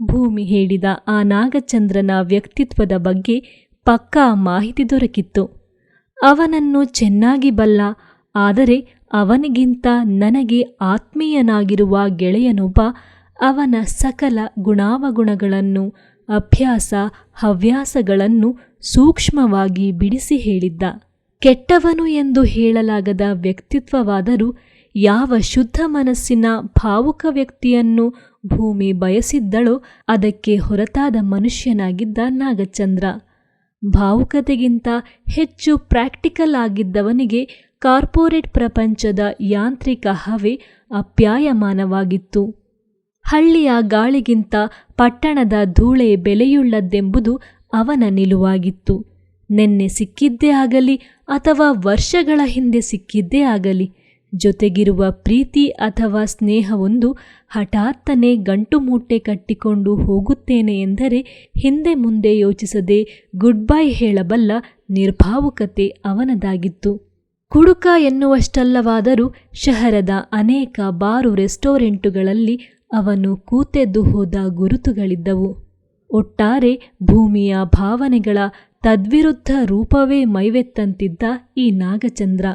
ಭೂಮಿ ಹೇಳಿದ ಆ ನಾಗಚಂದ್ರನ ವ್ಯಕ್ತಿತ್ವದ ಬಗ್ಗೆ ಪಕ್ಕಾ ಮಾಹಿತಿ ದೊರಕಿತ್ತು. ಅವನನ್ನು ಚೆನ್ನಾಗಿ ಬಲ್ಲ, ಆದರೆ ಅವನಿಗಿಂತ ನನಗೆ ಆತ್ಮೀಯನಾಗಿರುವ ಗೆಳೆಯನೊಬ್ಬ ಅವನ ಸಕಲ ಗುಣಾವಗುಣಗಳನ್ನು, ಅಭ್ಯಾಸ, ಹವ್ಯಾಸಗಳನ್ನು ಸೂಕ್ಷ್ಮವಾಗಿ ಬಿಡಿಸಿ ಹೇಳಿದ್ದ. ಕೆಟ್ಟವನು ಎಂದು ಹೇಳಲಾಗದ ವ್ಯಕ್ತಿತ್ವವಾದರೂ ಯಾವ ಶುದ್ಧ ಮನಸ್ಸಿನ ಭಾವುಕ ವ್ಯಕ್ತಿಯನ್ನು ಭೂಮಿ ಬಯಸಿದ್ದಳೋ ಅದಕ್ಕೆ ಹೊರತಾದ ಮನುಷ್ಯನಾಗಿದ್ದ ನಾಗಚಂದ್ರ. ಭಾವುಕತೆಗಿಂತ ಹೆಚ್ಚು ಪ್ರಾಕ್ಟಿಕಲ್ ಆಗಿದ್ದವನಿಗೆ ಕಾರ್ಪೊರೇಟ್ ಪ್ರಪಂಚದ ಯಾಂತ್ರಿಕ ಹವೆ ಅಪ್ಯಾಯಮಾನವಾಗಿತ್ತು. ಹಳ್ಳಿಯ ಗಾಳಿಗಿಂತ ಪಟ್ಟಣದ ಧೂಳೆ ಬೆಲೆಯುಳ್ಳದ್ದೆಂಬುದು ಅವನ ನಿಲುವಾಗಿತ್ತು. ನೆನ್ನೆ ಸಿಕ್ಕಿದ್ದೇ ಆಗಲಿ ಅಥವಾ ವರ್ಷಗಳ ಹಿಂದೆ ಸಿಕ್ಕಿದ್ದೇ ಆಗಲಿ ಜೊತೆಗಿರುವ ಪ್ರೀತಿ ಅಥವಾ ಸ್ನೇಹವೊಂದು ಹಠಾತ್ತನೆ ಗಂಟು ಮೂಟೆ ಕಟ್ಟಿಕೊಂಡು ಹೋಗುತ್ತೇನೆ ಎಂದರೆ ಹಿಂದೆ ಮುಂದೆ ಯೋಚಿಸದೆ ಗುಡ್ ಬೈ ಹೇಳಬಲ್ಲ ನಿರ್ಭಾವುಕತೆ ಅವನದಾಗಿತ್ತು. ಕುಡುಕ ಎನ್ನುವಷ್ಟಲ್ಲವಾದರೂ ಶಹರದ ಅನೇಕ ಬಾರು ರೆಸ್ಟೋರೆಂಟುಗಳಲ್ಲಿ ಅವನು ಕೂತೆದ್ದು ಹೋದ ಗುರುತುಗಳಿದ್ದವು. ಒಟ್ಟಾರೆ ಭೂಮಿಯ ಭಾವನೆಗಳ ತದ್ವಿರುದ್ಧ ರೂಪವೇ ಮೈವೆತ್ತಂತಿದ್ದ ಈ ನಾಗಚಂದ್ರ.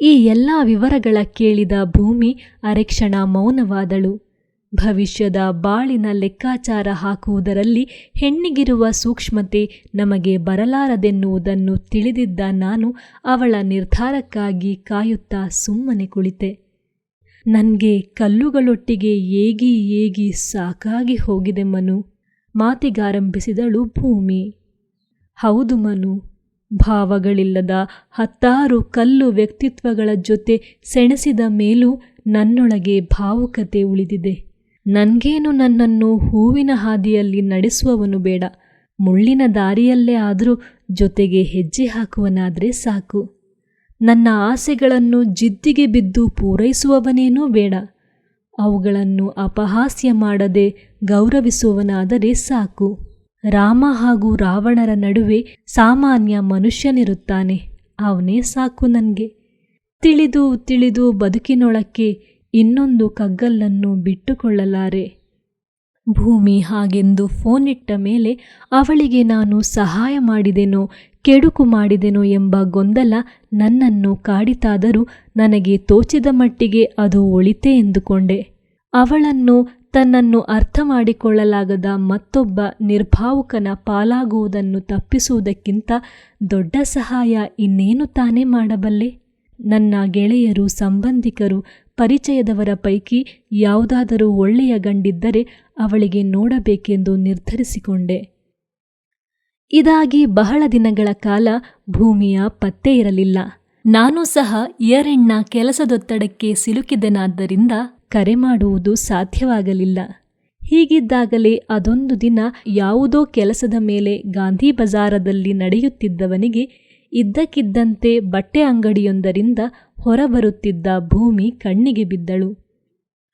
ಈ ಎಲ್ಲ ವಿವರಗಳ ಕೇಳಿದ ಭೂಮಿ ಅರೆಕ್ಷಣ ಮೌನವಾದಳು. ಭವಿಷ್ಯದ ಬಾಳಿನ ಲೆಕ್ಕಾಚಾರ ಹಾಕುವುದರಲ್ಲಿ ಹೆಣ್ಣಿಗಿರುವ ಸೂಕ್ಷ್ಮತೆ ನಮಗೆ ಬರಲಾರದೆನ್ನುವುದನ್ನು ತಿಳಿದಿದ್ದ ನಾನು ಅವಳ ನಿರ್ಧಾರಕ್ಕಾಗಿ ಕಾಯುತ್ತಾ ಸುಮ್ಮನೆ ಕುಳಿತೆ. ನನಗೆ ಕಲ್ಲುಗಳೊಟ್ಟಿಗೆ ಏಗಿ ಏಗಿ ಸಾಕಾಗಿ ಹೋಗಿದೆ ಮನು. ಮಾತಿಗಾರಂಭಿಸಿದಳು ಭೂಮಿ. ಹೌದು ಮನು. ಭಾವಗಳಿಲ್ಲದ ಹತ್ತಾರು ಕಲ್ಲು ವ್ಯಕ್ತಿತ್ವಗಳ ಜೊತೆ ಸೆಣಸಿದ ಮೇಲೂ ನನ್ನೊಳಗೆ ಭಾವುಕತೆ ಉಳಿದಿದೆ. ನನಗೇನು ನನ್ನನ್ನು ಹೂವಿನ ಹಾದಿಯಲ್ಲಿ ನಡೆಸುವವನು ಬೇಡ. ಮುಳ್ಳಿನ ದಾರಿಯಲ್ಲೇ ಆದರೂ ಜೊತೆಗೆ ಹೆಜ್ಜೆ ಹಾಕುವನಾದರೆ ಸಾಕು. ನನ್ನ ಆಸೆಗಳನ್ನು ಜಿದ್ದಿಗೆ ಬಿದ್ದು ಪೂರೈಸುವವನೇನೂ ಬೇಡ. ಅವುಗಳನ್ನು ಅಪಹಾಸ್ಯ ಮಾಡದೆ ಗೌರವಿಸುವವನಾದರೆ ಸಾಕು. ರಾಮ ಹಾಗೂ ರಾವಣರ ನಡುವೆ ಸಾಮಾನ್ಯ ಮನುಷ್ಯನಿರುತ್ತಾನೆ. ಅವನೇ ಸಾಕು ನನಗೆ. ತಿಳಿದು ತಿಳಿದು ಬದುಕಿನೊಳಕ್ಕೆ ಇನ್ನೊಂದು ಕಗ್ಗಲ್ಲನ್ನು ಬಿಟ್ಟುಕೊಳ್ಳಲಾರೆ. ಭೂಮಿ ಹಾಗೆಂದು ಫೋನಿಟ್ಟ ಮೇಲೆ ಅವಳಿಗೆ ನಾನು ಸಹಾಯ ಮಾಡಿದೆನೋ, ಕೆಡುಕು ಮಾಡಿದೆನೋ ಎಂಬ ಗೊಂದಲ ನನ್ನನ್ನು ಕಾಡಿತಾದರೂ ನನಗೆ ತೋಚಿದ ಮಟ್ಟಿಗೆ ಅದು ಒಳಿತೆ ಎಂದುಕೊಂಡೆ. ಅವಳನ್ನು ತನ್ನನ್ನು ಅರ್ಥ ಮಾಡಿಕೊಳ್ಳಲಾಗದ ಮತ್ತೊಬ್ಬ ನಿರ್ಭಾವುಕನ ಪಾಲಾಗುವುದನ್ನು ತಪ್ಪಿಸುವುದಕ್ಕಿಂತ ದೊಡ್ಡ ಸಹಾಯ ಇನ್ನೇನು ತಾನೇ ಮಾಡಬಲ್ಲೆ? ನನ್ನ ಗೆಳೆಯರು, ಸಂಬಂಧಿಕರು, ಪರಿಚಯದವರ ಪೈಕಿ ಯಾವುದಾದರೂ ಒಳ್ಳೆಯ ಗಂಡಿದ್ದರೆ ಅವಳಿಗೆ ನೋಡಬೇಕೆಂದು ನಿರ್ಧರಿಸಿಕೊಂಡೆ. ಇದಾಗಿ ಬಹಳ ದಿನಗಳ ಕಾಲ ಭೂಮಿಯ ಪತ್ತೆ ಇರಲಿಲ್ಲ. ನಾನು ಸಹ ಇಯರೆಣ್ಣ ಕೆಲಸದೊತ್ತಡಕ್ಕೆ ಸಿಲುಕಿದೆನಾದ್ದರಿಂದ ಕರೆ ಮಾಡುವುದು ಸಾಧ್ಯವಾಗಲಿಲ್ಲ. ಹೀಗಿದ್ದಾಗಲೇ ಅದೊಂದು ದಿನ ಯಾವುದೋ ಕೆಲಸದ ಮೇಲೆ ಗಾಂಧಿ ಬಜಾರದಲ್ಲಿ ನಡೆಯುತ್ತಿದ್ದವನಿಗೆ ಇದ್ದಕ್ಕಿದ್ದಂತೆ ಬಟ್ಟೆ ಅಂಗಡಿಯೊಂದರಿಂದ ಹೊರಬರುತ್ತಿದ್ದ ಭೂಮಿ ಕಣ್ಣಿಗೆ ಬಿದ್ದಳು.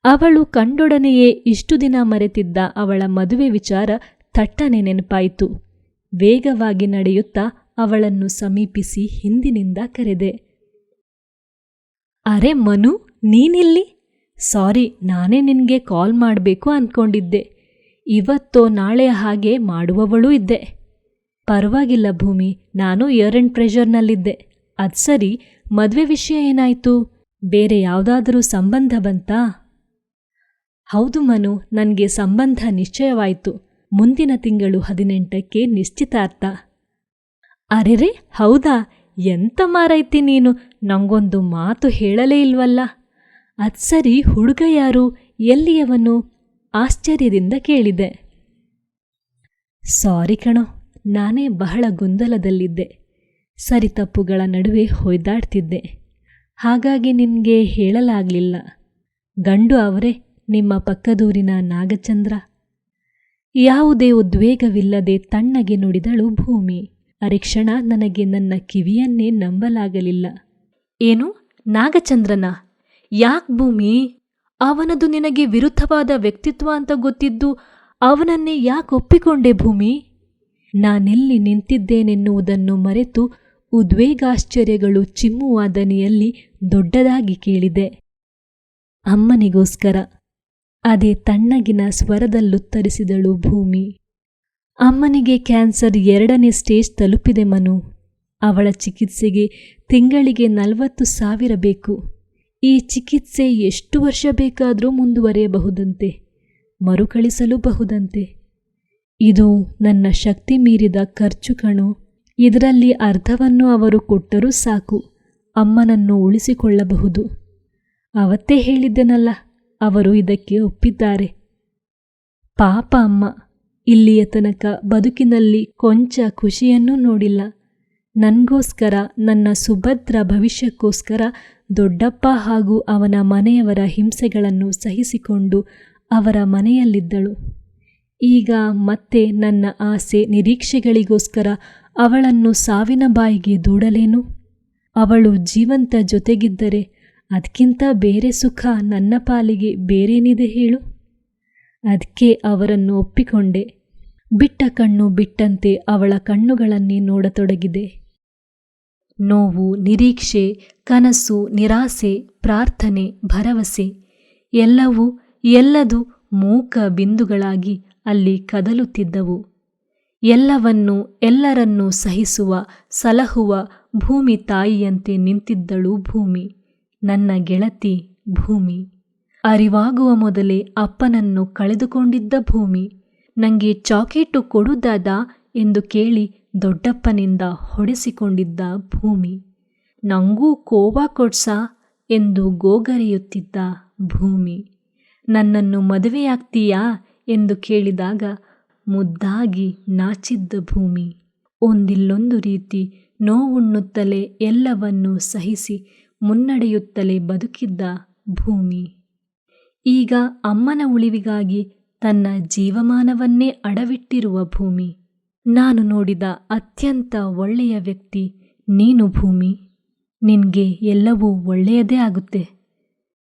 ಅವಳು ಕಂಡೊಡನೆಯೇ ಇಷ್ಟು ದಿನ ಮರೆತಿದ್ದ ಅವಳ ಮದುವೆ ವಿಚಾರ ತಟ್ಟನೆ ನೆನಪಾಯಿತು. ವೇಗವಾಗಿ ನಡೆಯುತ್ತಾ ಅವಳನ್ನು ಸಮೀಪಿಸಿ ಹಿಂದಿನಿಂದ ಕರೆದೆ, ಅರೆ ಮನು, ನೀನಿಲ್ಲಿ? ಸಾರಿ, ನಾನೇ ನಿನಗೆ ಕಾಲ್ ಮಾಡಬೇಕು ಅಂದ್ಕೊಂಡಿದ್ದೆ ಇವತ್ತೋ ನಾಳೆ ಹಾಗೆ ಮಾಡುವವಳೂ ಇದ್ದೆ. ಪರವಾಗಿಲ್ಲ ಭೂಮಿ, ನಾನು ಇಯರ್ ಅಂಡ್ ಪ್ರೆಷರ್ನಲ್ಲಿದ್ದೆ. ಅದು ಸರಿ, ಮದುವೆ ವಿಷಯ ಏನಾಯಿತು? ಬೇರೆ ಯಾವುದಾದರೂ ಸಂಬಂಧ ಬಂತಾ? ಹೌದು ಮನು, ನನಗೆ ಸಂಬಂಧ ನಿಶ್ಚಯವಾಯಿತು. ಮುಂದಿನ ತಿಂಗಳು ಹದಿನೆಂಟಕ್ಕೆ ನಿಶ್ಚಿತಾರ್ಥ. ಅರೆರೆ, ಹೌದಾ? ಎಂತ ಮಾರೈತಿ ನೀನು? ನಂಗೊಂದು ಮಾತು ಹೇಳಲೇ ಇಲ್ವಲ್ಲ? ಅದ್ ಸರಿ ಹುಡುಗ ಯಾರು ಎಲ್ಲಿಯವನು ಆಶ್ಚರ್ಯದಿಂದ ಕೇಳಿದೆ. ಸಾರಿ ಕಣೋ, ನಾನೇ ಬಹಳ ಗೊಂದಲದಲ್ಲಿದ್ದೆ. ಸರಿ ತಪ್ಪುಗಳ ನಡುವೆ ಹೊಯ್ದಾಡ್ತಿದ್ದೆ. ಹಾಗಾಗಿ ನಿನಗೆ ಹೇಳಲಾಗಲಿಲ್ಲ. ಗಂಡು ಅವರೇ, ನಿಮ್ಮ ಪಕ್ಕದೂರಿನ ನಾಗಚಂದ್ರ. ಯಾವುದೇ ಉದ್ವೇಗವಿಲ್ಲದೆ ತಣ್ಣಗೆ ನುಡಿದಳು ಭೂಮಿ. ಅರೆಕ್ಷಣ ನನಗೆ ನನ್ನ ಕಿವಿಯನ್ನೇ ನಂಬಲಾಗಲಿಲ್ಲ. ಏನು, ನಾಗಚಂದ್ರನ? ಯಾಕ್ ಭೂಮಿ? ಅವನದು ನಿನಗೆ ವಿರುದ್ಧವಾದ ವ್ಯಕ್ತಿತ್ವ ಅಂತ ಗೊತ್ತಿದ್ದು ಅವನನ್ನೇ ಯಾಕೆ ಒಪ್ಪಿಕೊಂಡೆ ಭೂಮಿ? ನಾನೆಲ್ಲಿ ನಿಂತಿದ್ದೇನೆನ್ನುವುದನ್ನು ಮರೆತು ಉದ್ವೇಗಾಶ್ಚರ್ಯಗಳು ಚಿಮ್ಮುವ ದನಿಯಲ್ಲಿ ದೊಡ್ಡದಾಗಿ ಕೇಳಿದೆ. ಅಮ್ಮನಿಗೋಸ್ಕರ. ಅದೇ ತಣ್ಣಗಿನ ಸ್ವರದಲ್ಲುತ್ತರಿಸಿದಳು ಭೂಮಿ. ಅಮ್ಮನಿಗೆ ಕ್ಯಾನ್ಸರ್ ಎರಡನೇ ಸ್ಟೇಜ್ ತಲುಪಿದೆ ಮನು. ಅವಳ ಚಿಕಿತ್ಸೆಗೆ ತಿಂಗಳಿಗೆ ನಲವತ್ತು ಸಾವಿರ ಬೇಕು. ಈ ಚಿಕಿತ್ಸೆ ಎಷ್ಟು ವರ್ಷ ಬೇಕಾದರೂ ಮುಂದುವರಿಯಬಹುದಂತೆ ಮರುಕಳಿಸಲು ಬಹುದಂತೆ ಇದು ನನ್ನ ಶಕ್ತಿ ಮೀರಿದ ಖರ್ಚು ಕಣು. ಇದರಲ್ಲಿ ಅರ್ಧವನ್ನು ಅವರು ಕೊಟ್ಟರೂ ಸಾಕು, ಅಮ್ಮನನ್ನು ಉಳಿಸಿಕೊಳ್ಳಬಹುದು. ಅವತ್ತೇ ಹೇಳಿದ್ದೆನಲ್ಲ, ಅವರು ಇದಕ್ಕೆ ಒಪ್ಪಿದ್ದಾರೆ. ಪಾಪ ಅಮ್ಮ, ಇಲ್ಲಿಯ ತನಕ ಬದುಕಿನಲ್ಲಿ ಕೊಂಚ ಖುಷಿಯನ್ನೂ ನೋಡಿಲ್ಲ. ನನಗೋಸ್ಕರ, ನನ್ನ ಸುಭದ್ರ ಭವಿಷ್ಯಕ್ಕೋಸ್ಕರ ದೊಡ್ಡಪ್ಪ ಹಾಗೂ ಅವನ ಮನೆಯವರ ಹಿಂಸೆಗಳನ್ನು ಸಹಿಸಿಕೊಂಡು ಅವರ ಮನೆಯಲ್ಲಿದ್ದಳು. ಈಗ ಮತ್ತೆ ನನ್ನ ಆಸೆ ನಿರೀಕ್ಷೆಗಳಿಗೋಸ್ಕರ ಅವಳನ್ನು ಸಾವಿನ ಬಾಯಿಗೆ ದೂಡಲೇನು? ಅವಳು ಜೀವಂತ ಜೊತೆಗಿದ್ದರೆ ಅದಕ್ಕಿಂತ ಬೇರೆ ಸುಖ ನನ್ನ ಪಾಲಿಗೆ ಬೇರೇನಿದೆ ಹೇಳು? ಅದಕ್ಕೆ ಅವರನ್ನು ಒಪ್ಪಿಕೊಂಡೆ. ಬಿಟ್ಟ ಕಣ್ಣು ಬಿಟ್ಟಂತೆ ಅವಳ ಕಣ್ಣುಗಳನ್ನೇ ನೋಡತೊಡಗಿದೆ. ನೋವು, ನಿರೀಕ್ಷೆ, ಕನಸು, ನಿರಾಸೆ, ಪ್ರಾರ್ಥನೆ, ಭರವಸೆ ಎಲ್ಲವೂ ಎಲ್ಲದು ಮೂಕ ಬಿಂದುಗಳಾಗಿ ಅಲ್ಲಿ ಕದಲುತ್ತಿದ್ದವು. ಎಲ್ಲವನ್ನೂ ಎಲ್ಲರನ್ನೂ ಸಹಿಸುವ, ಸಲಹುವ ಭೂಮಿ ತಾಯಿಯಂತೆ ನಿಂತಿದ್ದಳು ಭೂಮಿ, ನನ್ನ ಗೆಳತಿ ಭೂಮಿ. ಅರಿವಾಗುವ ಮೊದಲೇ ಅಪ್ಪನನ್ನು ಕಳೆದುಕೊಂಡಿದ್ದ ಭೂಮಿ ನನಗೆ ಚಾಕೆಟು ಕೊಡುದಾದ ಎಂದು ಕೇಳಿ ದೊಡ್ಡಪ್ಪನಿಂದ ಹೊಡೆಸಿಕೊಂಡಿದ್ದ ಭೂಮಿ. ನಂಗೂ ಕೋವಾ ಕೊಡ್ಸ ಎಂದು ಗೋಗರೆಯುತ್ತಿದ್ದ ಭೂಮಿ. ನನ್ನನ್ನು ಮದುವೆಯಾಗ್ತೀಯಾ ಎಂದು ಕೇಳಿದಾಗ ಮುದ್ದಾಗಿ ನಾಚಿದ್ದ ಭೂಮಿ. ಒಂದಿಲ್ಲೊಂದು ರೀತಿ ನೋವುಣ್ಣುತ್ತಲೇ ಎಲ್ಲವನ್ನೂ ಸಹಿಸಿ ಮುನ್ನಡೆಯುತ್ತಲೇ ಬದುಕಿದ್ದ ಭೂಮಿ. ಈಗ ಅಮ್ಮನ ಉಳಿವಿಗಾಗಿ ತನ್ನ ಜೀವಮಾನವನ್ನೇ ಅಡವಿಟ್ಟಿರುವ ಭೂಮಿ. ನಾನು ನೋಡಿದ ಅತ್ಯಂತ ಒಳ್ಳೆಯ ವ್ಯಕ್ತಿ ನೀನು ಭೂಮಿ. ನಿನಗೆ ಎಲ್ಲವೂ ಒಳ್ಳೆಯದೇ ಆಗುತ್ತೆ.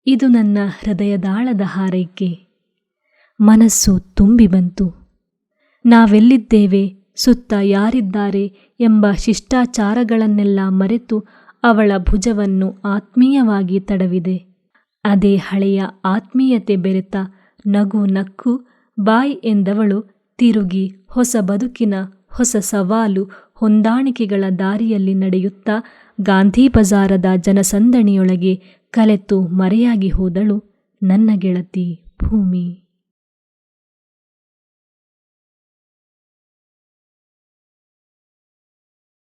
ಇದು ನನ್ನ ಹೃದಯದಾಳದ ಹಾರೈಕೆ. ಮನಸ್ಸು ತುಂಬಿ ಬಂತು. ನಾವೆಲ್ಲಿದ್ದೇವೆ, ಸುತ್ತ ಯಾರಿದ್ದಾರೆ ಎಂಬ ಶಿಷ್ಟಾಚಾರಗಳನ್ನೆಲ್ಲ ಮರೆತು ಅವಳ ಭುಜವನ್ನು ಆತ್ಮೀಯವಾಗಿ ತಡವಿದೆ. ಅದೇ ಹಳೆಯ ಆತ್ಮೀಯತೆ ಬೆರೆತ ನಗು ನಕ್ಕು ಬಾಯ್ ಎಂದವಳು ತಿರುಗಿ ಹೊಸ ಬದುಕಿನ ಹೊಸ ಸವಾಲು ಹೊಂದಾಣಿಕೆಗಳ ದಾರಿಯಲ್ಲಿ ನಡೆಯುತ್ತಾ ಗಾಂಧಿ ಬಜಾರದ ಜನಸಂದಣಿಯೊಳಗೆ ಕಲೆತು ಮರೆಯಾಗಿ ಹೋದಳು ನನ್ನ ಗೆಳತಿ ಭೂಮಿ.